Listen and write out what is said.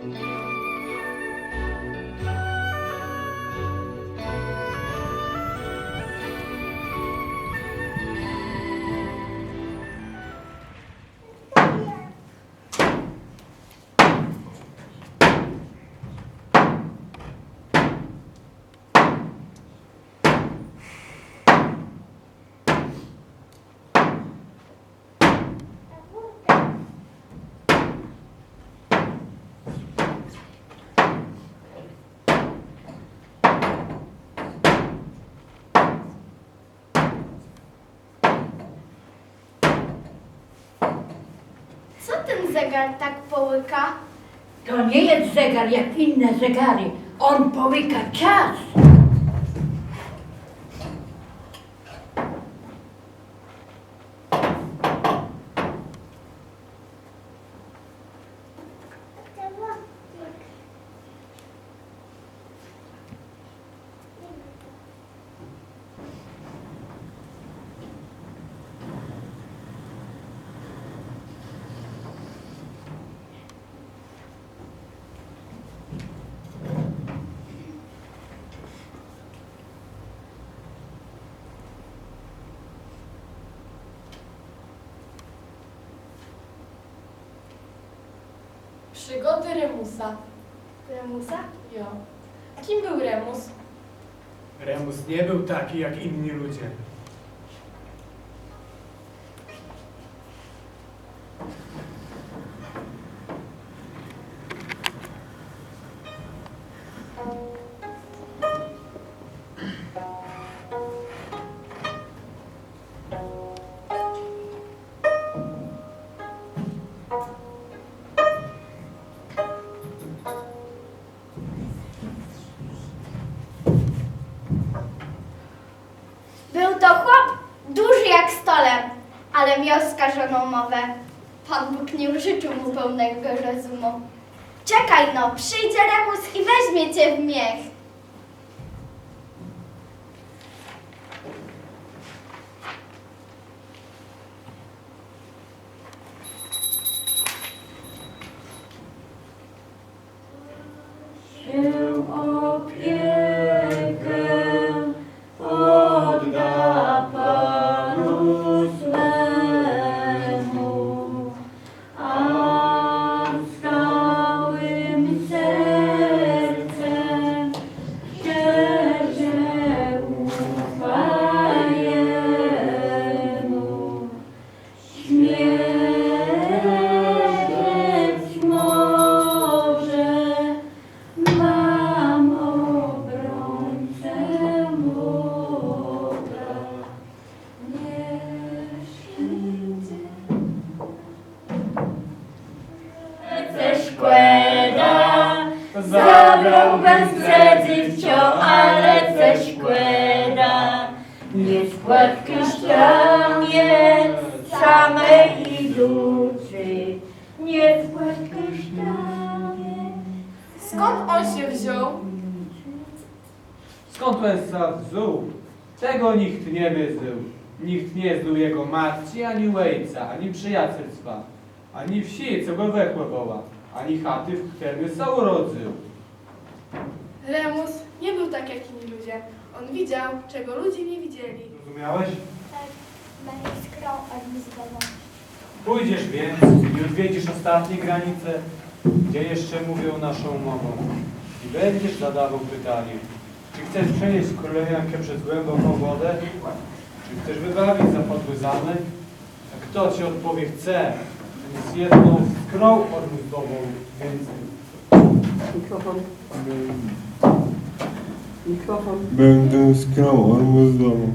Co ten zegar tak połyka? To nie jest zegar jak inne zegary. On połyka czas. Przygody Remusa. Remusa? Jo. Kim był Remus? Remus nie był taki jak inni ludzie. Miał skażoną mowę. Pan Bóg nie użyczył mu pełnego rozumu. Czekaj no, przyjdzie Remus i weźmie cię w miech. Zabrał bez wiedzy wcio, ale ze szkłeda nie skład kasztanie samej i duszy, nie skład kasztanie. Skąd on się wziął? Skąd ten wziął? Tego nikt nie wyzył. Nikt nie zduł jego matci, ani ojca, ani przyjacielstwa, ani wsi, co go wechłe woła, ani chaty, w którym się urodził. Remus nie był tak jak inni ludzie. On widział, czego ludzie nie widzieli. Rozumiałeś? Najskrą odmysłową. Pójdziesz więc i odwiedzisz ostatnie granice, gdzie jeszcze mówią naszą mową. I będziesz zadawał pytanie, czy chcesz przenieść królewiankę przez głęboką wodę, czy chcesz wybawić zapadły zamek? A kto ci odpowie chce, jest jedną z krą ornitową, więc Mikrofon. Mikrofon. będę skrał armuzlama.